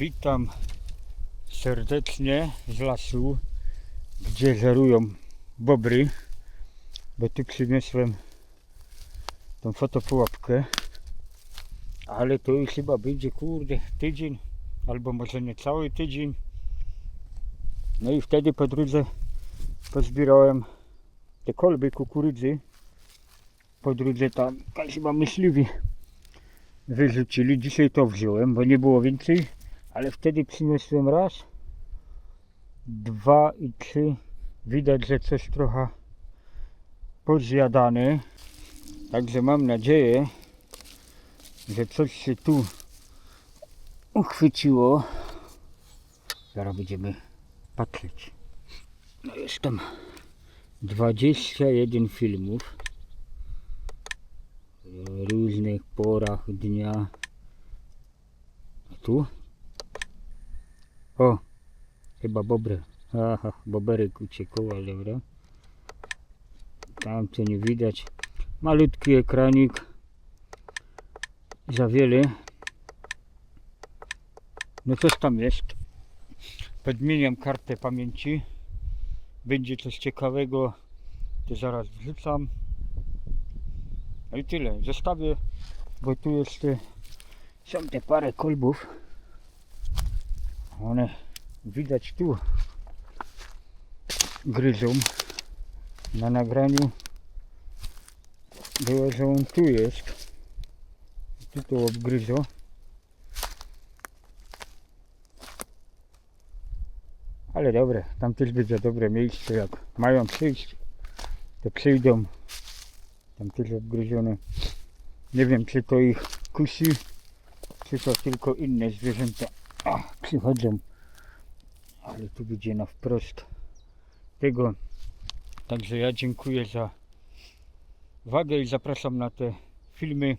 Witam serdecznie z lasu, gdzie żerują bobry, bo tu przyniosłem tą fotopułapkę, ale to już chyba będzie kurde tydzień, albo może nie cały tydzień. No i wtedy po drodze pozbierałem te kolby kukurydzy. Po drodze tam chyba myśliwi wyrzucili. Dzisiaj to wziąłem, bo nie było więcej, ale wtedy przyniosłem raz, dwa i trzy. Widać, że coś trochę pozjadane. Także mam nadzieję, że coś się tu uchwyciło. Zaraz będziemy patrzeć. No jest tam 21 filmów w różnych porach dnia. A tu? O, chyba bobry. Aha, boberek uciekł, ale dobra. Tam co nie widać. Malutki ekranik. Za wiele. No coś tam jest. Podmieniam kartę pamięci. Będzie coś ciekawego, to zaraz wrzucam. No i tyle. Zostawię, bo tu jeszcze są te parę kolbów. One widać tu gryzą na nagraniu. Było, że on tu jest. Tu to obgryzą. Ale dobre, tam też będzie dobre miejsce, jak mają przyjść, to przyjdą. Tam też obgryzione. Nie wiem, czy to ich kusi, czy to tylko inne zwierzęta przychodzą. Ale tu będzie na wprost tego. Także ja dziękuję za uwagę i zapraszam na te filmy.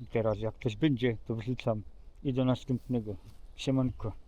I teraz jak coś będzie, to wrzucam i do następnego. Siemanko.